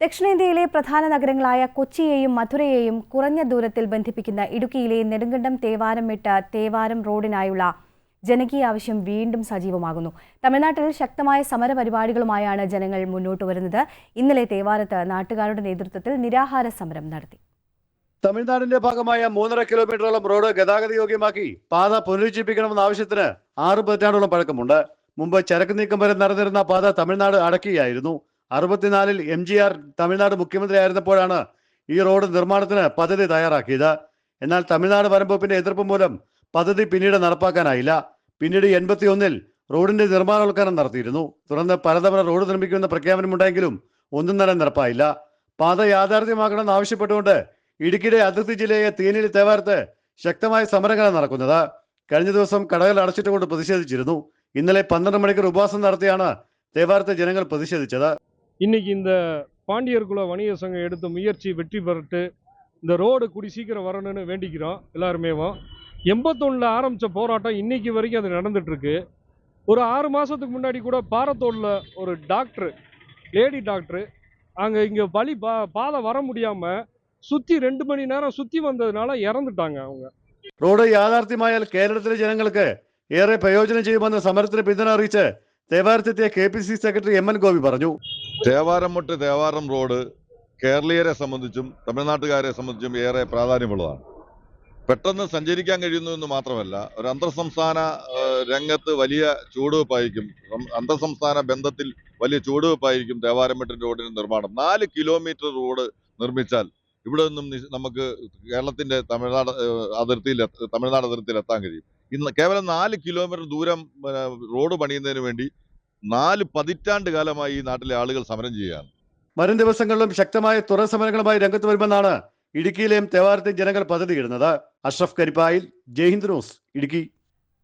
ദക്ഷിണേന്ത്യയിലെ പ്രധാന നഗരങ്ങളായ കൊച്ചിയെയും മധുരയെയും കുറഞ്ഞ ദൂരത്തിൽ ബന്ധിപ്പിക്കുന്ന ഇടുക്കിയിലെ നെടുങ്കണ്ടം തേവാരം വിട്ട തേവാരം റോഡിനായുള്ള ജനകീയ ആവശ്യം വീണ്ടും സജീവമാകുന്നു. തമിഴ്നാട്ടിൽ ശക്തമായ സമരപരിപാടികളുമായാണ് ജനങ്ങൾ മുന്നോട്ട് വരുന്നത്. ഇന്നലെ തേവാരത്ത് നാട്ടുകാരുടെ നേതൃത്വത്തിൽ നിരാഹാര സമരം നടത്തി. തമിഴ്നാടിന്റെ ഭാഗമായ മൂന്നര കിലോമീറ്ററോളം റോഡ് ഗതാഗത യോഗ്യമാക്കി പാത പുനരുജ്ജീവിക്കണമെന്ന ആവശ്യത്തിന് ആറ് പതിറ്റാണ്ടോളം പഴക്കമുണ്ട്. മുമ്പ് ചരക്ക് നീക്കം വരെ നടന്നിരുന്ന പാത തമിഴ്നാട് അടക്കുകയായിരുന്നു അറുപത്തിനാലിൽ എം ജി ആർ തമിഴ്നാട് മുഖ്യമന്ത്രിയായിരുന്നപ്പോഴാണ് ഈ റോഡ് നിർമ്മാണത്തിന് പദ്ധതി തയ്യാറാക്കിയത്. എന്നാൽ തമിഴ്നാട് വനംവകുപ്പിന്റെ എതിർപ്പ് മൂലം പദ്ധതി പിന്നീട് നടപ്പാക്കാനായില്ല. പിന്നീട് എൺപത്തി ഒന്നിൽ റോഡിന്റെ നിർമ്മാണോദ്ഘാടനം നടത്തിയിരുന്നു. തുടർന്ന് പലതവണ റോഡ് നിർമ്മിക്കുമെന്ന പ്രഖ്യാപനമുണ്ടെങ്കിലും ഒന്നും തന്നെ നടപ്പായില്ല പാത യാഥാർത്ഥ്യമാക്കണമെന്ന് ആവശ്യപ്പെട്ടുകൊണ്ട് ഇടുക്കിയുടെ അതിർത്തി ജില്ലയെ തേനിയിൽ തേവാർത്ത് ശക്തമായ സമരങ്ങളാണ് നടക്കുന്നത്. കഴിഞ്ഞ ദിവസം കടകൾ അടച്ചിട്ടുകൊണ്ട് പ്രതിഷേധിച്ചിരുന്നു. ഇന്നലെ പന്ത്രണ്ട് മണിക്കൂർ ഉപവാസം നടത്തിയാണ് തേവാർത്ത് ജനങ്ങൾ പ്രതിഷേധിച്ചത്. இன்னைக்கு இந்த பாண்டியர் குல வணிக சங்கம் எடுத்த முயற்சி வெற்றி பெறட்டு இந்த ரோடு கூடி சீக்கிரம் வரணும்னு வேண்டிக்கிறோம் எல்லாருமேவும் எண்பத்தொன்னில் ஆரம்பித்த போராட்டம் இன்னைக்கு வரைக்கும் அது நடந்துட்டு இருக்கு ஒரு ஆறு மாதத்துக்கு முன்னாடி கூட பாரத்தோடில் ஒரு டாக்டர் லேடி டாக்டர் அங்கே இங்கே வழி பா பாதை வர முடியாமல் சுற்றி ரெண்டு மணி நேரம் சுற்றி வந்ததுனால இறந்துட்டாங்க அவங்க റോഡ് യാഥാർത്ഥ്യമായാൽ കേരളത്തിലെ ജനങ്ങൾക്ക് ഏറെ പ്രയോജനം ചെയ്യുമെന്ന് സമരത്തിന് പിന്തുണ അറിയിച്ച് തേവാരത്തെത്തിയ K P C secretary M N Gopi പറഞ്ഞു തേവാരം മുട്ട് തേവാരം റോഡ് കേരളീയരെ സംബന്ധിച്ചും തമിഴ്നാട്ടുകാരെ സംബന്ധിച്ചും ഏറെ പ്രാധാന്യമുള്ളതാണ്. പെട്ടെന്ന് സഞ്ചരിക്കാൻ കഴിയുന്നു എന്ന് മാത്രമല്ല ഒരു അന്തർസംസ്ഥാന രംഗത്ത് വലിയ ചുവടുവെപ്പായിരിക്കും അന്തർസംസ്ഥാന അന്തർ സംസ്ഥാന ബന്ധത്തിൽ വലിയ ചുവടുവെപ്പായിരിക്കും തേവാരംമെട്ടിൻ റോഡിന് നിർമ്മാണം. നാല് കിലോമീറ്റർ റോഡ് നിർമ്മിച്ചാൽ ഇവിടെ നിന്നും നമുക്ക് കേരളത്തിന്റെ തമിഴ്നാട് അതിർത്തിയിൽ തമിഴ്നാട് അതിർത്തിയിൽ എത്താൻ കഴിയും. ഇന്ന് കേവലം നാല് കിലോമീറ്റർ ദൂരം റോഡ് പണിയുന്നതിന് വേണ്ടി നാല് പതിറ്റാണ്ട് കാലമായി ഈ നാട്ടിലെ ആളുകൾ സമരം ചെയ്യുകയാണ്. വരും ദിവസങ്ങളിലും ശക്തമായ തുറ സമരങ്ങളുമായി രംഗത്ത് വരുമെന്നാണ് ഇടുക്കിയിലെയും തേവാരത്തെയും ജനങ്ങൾ പദ്ധതിയിടുന്നത്. അഷ്റഫ് കരിപ്പായിൽ ജയ്ഹിന്ദ് ന്യൂസ് ഇടുക്കി.